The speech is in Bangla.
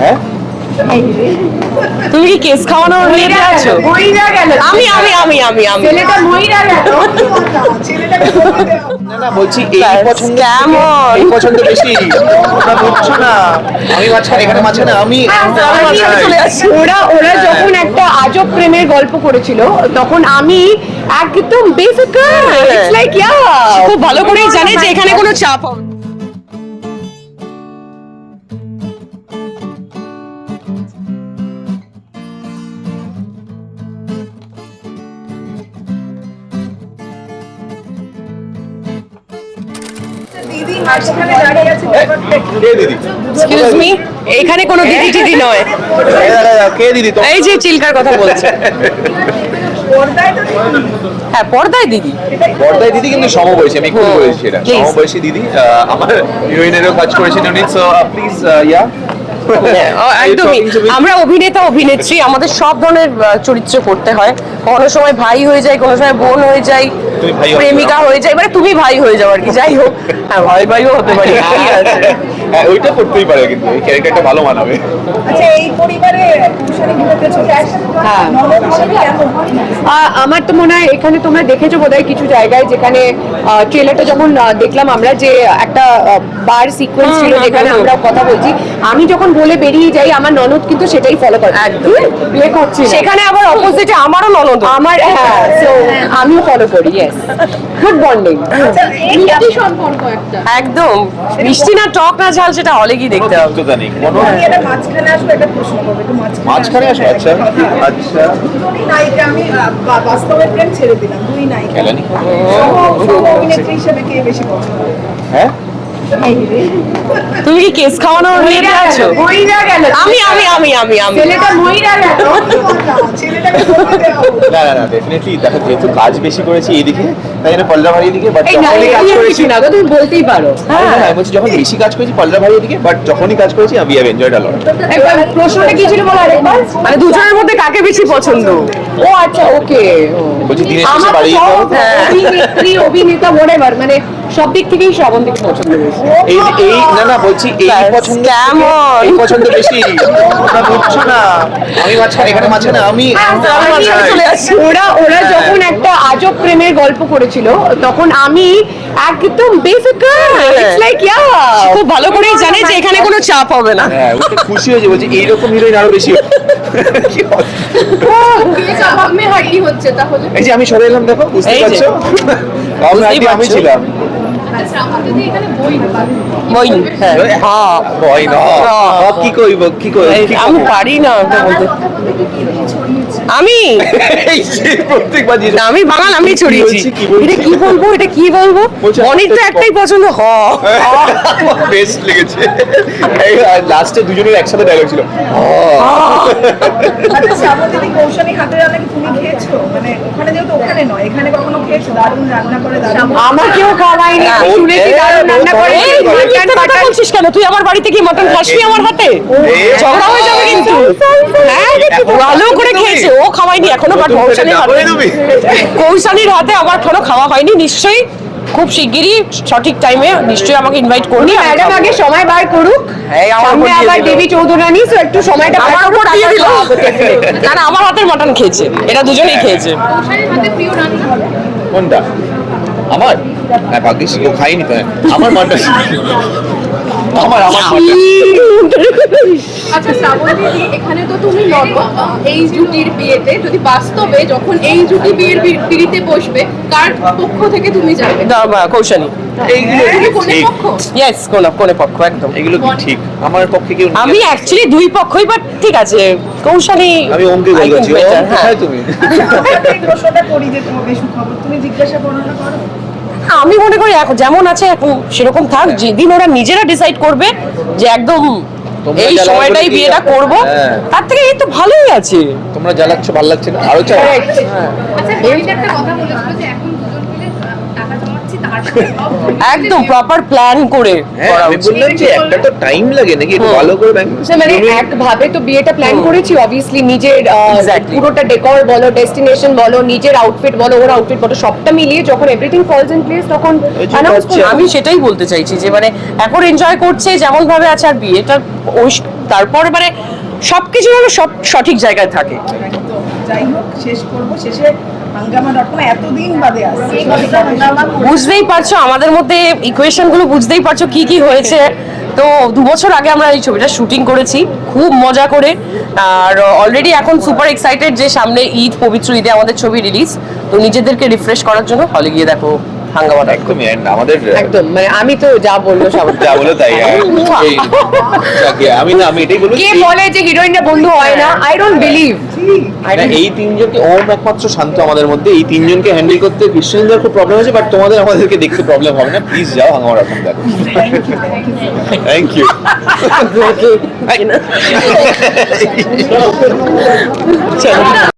হ্যাঁ? তুমি কি কেস খাওয়ানোর আছো? আমি আমি আমি আমি আমি। ছেলেটা গেল। না না বলছি এই পছন্দ on. এই পছন্দ বেশি তোমরা বুঝছ না। আমি মাঝখানে এখানে মাঝখানে আমি আমি চলে আসছি ওরা ওরা যখন একটা আজব প্রেমের গল্প করেছিল তখন আমি একদম বেসিক ইটস লাইক ইয়া খুব ভালো করে জানে যে এখানে কোনো চাপ হবে এক্সকিউজ মি এখানে কোনো দিদি টিদি নয়। কে দিদি তো এই যে চিল্কার কথা বলছে। পর্দায় তো দিদি। হ্যাঁ পর্দায় দিদি। পর্দায় দিদি কিন্তু সমবয়সী আমি খুব বলেছি এটা. সমবয়সী দিদি আমার হিরোইনেরও কাজ করেছেন উনি সো প্লিজ ইয়া একদমই। আমরা অভিনেতা অভিনেত্রী আমাদের সব ধরনের চরিত্র করতে হয়। কোনো সময় ভাই হয়ে যায় কোনো সময় বোন হয়ে যায় প্রেমিকা হয়ে যায় মানে তুমি ভাই হয়ে যাও আর কি যাই হোক। হ্যাঁ ভাই ভাইও হতে পারে হ্যাঁ ওইটা করতেই পারে কিন্তু এই ক্যারেক্টারটা ভালো মানাবে। আচ্ছা এই পরিবারে হ্যাঁ। আমার তো মনে হয় এখানে তোমরা দেখেছ বোধহয় কিছু জায়গায় যেখানে ট্রেলারটা যখন দেখলাম আমরা যে একটা বার সিকোয়েন্স ছিল যেখানে আমরা কথা বলছি। আমি যখন বলে বেরিয়ে যাই আমার ননদ কিন্তু সেটাই ফলো করে। বিয়ে করছি সেখানে আবার অপোজিটে আমারও ননদ। আমার হ্যাঁ so আমিও ফলো করি ইয়েস গুড বন্ডিং সম্পর্ক একটা? একদম। মিষ্টি না টক না ঝাল সেটা হলে কি দেখতে হবে। মাঝখানে আসবে এটা প্রশ্ন করবে একটু মাঝখানে আসো আচ্ছা। আচ্ছা। দুই নায়িকা আমি বাস্তবের প্রেম ছেড়ে দিলাম দুই নায়িকা। অভিনেত্রী হিসেবে কে বেশি পছন্দ? হ্যাঁ? তুমি কি কেস আছো? মহিলা গেল। আমি আমি আমি আমি আমি। ছেলেটা মহিলা গেল। না না না ডেফিনেটলি দেখো যেহেতু কাজ বেশি করেছি এইদিকে তাই জন্য পল্লা ভাই দিকে বাট যখনই কাজ করেছি না গো, তুমি বলতেই পারো। হ্যাঁ হ্যাঁ বলছি যখন বেশি কাজ করেছি পল্লা ভাই দিকে বাট যখনই কাজ করেছি আমি হ্যাভ এনজয়েড আলট একবার প্রশ্নটা কি ছিল বলো আরেকবার? মানে দুজনের মধ্যে কাকে বেশি পছন্দ? ও আচ্ছা ওকে। বলছি বাড়ি অভিনেত্রী অভিনেতা whatever, মানে সব দিক থেকেই শ্রাবন্তীকে পছন্দ এই এই না না বলছি এই পছন্দ এই পছন্দ বেশি। তোমরা বুঝছ না। আমি মাঝখানে এখানে মাঝখানে আমি আসছি ওরা ওরা যখন একটা আজব প্রেমের গল্প করেছিল তখন আমি একদম বেসিক ইটস লাইক ইয়া খুব ভালো করেই জানে যে এখানে কোনো চাপ হবে না। হ্যাঁ খুশি হয়েছে বলছি এইরকম হিরোইন আরও বেশি। এই যে আমি সরে এলাম দেখো বুঝতে পারছ? আমি। ছিলাম। আচ্ছা আমাদের যদি এখানে বই না বই ভয় না। কি কইব কি কইব এই, কি আমি পারি না আমি? এই যে প্রত্যেকবার যে না, আমি বাঙাল আমি ছড়িয়েছি বলছি, কি বলছি? এটা কি বলব এটা কি বলব? অনেক তো একটাই পছন্দ হ। বেস্ট লেগেছে। লাস্টে দুজনের একসাথে ডায়লগ ছিল। আচ্ছা শ্রাবন্তী কৌশলী হাতের রান্না কি তুমি খেয়েছো মানে ওখানে যেহেতু ওখানে নয় এখানে কখনো খেয়েছো দারুণ রান্না করে দারুণ আমাকেও খাওয়াইনি শুনেছি হ্যাঁ, দারুণ রান্না করে এই, এই মাটন বলছিস কেন তুই আমার বাড়িতে কি মটন খাসনি আমার হাতে ঝগড়া হয়ে যাবে কিন্তু হ্যাঁ ভালো করে খেয়েছে ও খাওয়াইনি এখনও বাট ডাবলে হাতে তুমি? কৌশানীর হাতে আমার এখনও খাওয়া হয়নি নিশ্চয়ই খুব শিগগিরই সঠিক টাইমে নিশ্চয়ই আমাকে ইনভাইট করবি। ম্যাডাম আগে সময় বার করুক। এই, আমার উপর সামনে আবার। দেবী চৌধুরানী তো একটু সময়টা আমার উপর দিয়ে দিল। না না আমার হাতের মটন খেয়েছে এটা দুজনেই খেয়েছে। কোনটা? আমার? হ্যাঁ ভাগ্যিস ও খাইনি তো। আমার মানটা আমার আমার আচ্ছা শ্রাবন্তী এখানে তো তুমি নব এই জুটির বিয়েতে যদি বাস্তবে যখন এই জুটি বিয়ের পিড়িতে বসবে কার পক্ষ থেকে তুমি যাবে? দা- কৌশানী। এইগুলো তুমি কোনে ঠিক? পক্ষ? ইয়েস কোন কোনে পক্ষ একদম। এগুলো কি ঠিক? আমার পক্ষে কেউ আমি অ্যাকচুয়ালি দুই পক্ষই বাট ঠিক আছে। কৌশানী আমি হ্যাঁ। তুমি। খবর তুমি জিজ্ঞাসা করো না করো। আমি মনে করি এখন যেমন আছে এখন সেরকম থাক। যেদিন ওরা নিজেরা ডিসাইড করবে যে একদম তোমরা এই সময়টাই বিয়েটা? করব হ্যাঁ। তার থেকে এই তো ভালোই আছে। তোমরা জ্বালাচ্ছ ভালো লাগছে না? আরও চাই আচ্ছা একটা কথা বলেছিল যে এখন একদম প্রপার প্ল্যান করে হ্যাঁ আমি বললাম যে একটা তো টাইম লাগে নাকি একটু ভালো করে ব্যাংক মানে এক ভাবে তো বিয়েটা প্ল্যান করেছি অবভিয়াসলি নিজের পুরোটা ডেকর বলো ডেস্টিনেশন বলো নিজের আউটফিট বলো ওর আউটফিট বলো সবটা মিলিয়ে যখন এভরিথিং ফলস ইন প্লেস তখন। আমি সেটাই বলতে চাইছি যে মানে এখন এনজয় করছে যেমন ভাবে আছে আর বিয়েটা ওই তারপর মানে সবকিছু যেন সব সঠিক জায়গায় থাকে। যাই হোক শেষ করব। শেষে হাঙ্গামা ডট কম এতদিন বাদে আসছে। বুঝতেই পারছ আমাদের মধ্যে ইকুয়েশনগুলো বুঝতেই পারছ কি কি হয়েছে। তো দু বছর আগে আমরা এই ছবিটা শুটিং করেছি খুব মজা করে। আর অলরেডি এখন সুপার এক্সাইটেড যে সামনে ঈদ পবিত্র ঈদে আমাদের ছবি রিলিজ তো নিজেদেরকে রিফ্রেশ করার জন্য হলে গিয়ে দেখো হাঙ্গামাটা একদমই আমাদের একদম মানে আমি তো যা বলল সব যা বলে তাই এই- যাকে আমি না আমি এটাই বলি কে বলে যে হিরোইনরা বন্ধু হয় না আই ডোন্ট বিলিভ এই তিনজনকে ওম একমাত্র শান্ত আমাদের মধ্যে। এই তিনজনকে হ্যান্ডেল করতে কৃষ্ণেন্দ্র খুব প্রবলেম হয়েছে বাট তোমাদের আমাদেরকে দেখতে প্রবলেম হবে না। প্লিজ যাও আমার এখন দেখো থ্যাংক ইউ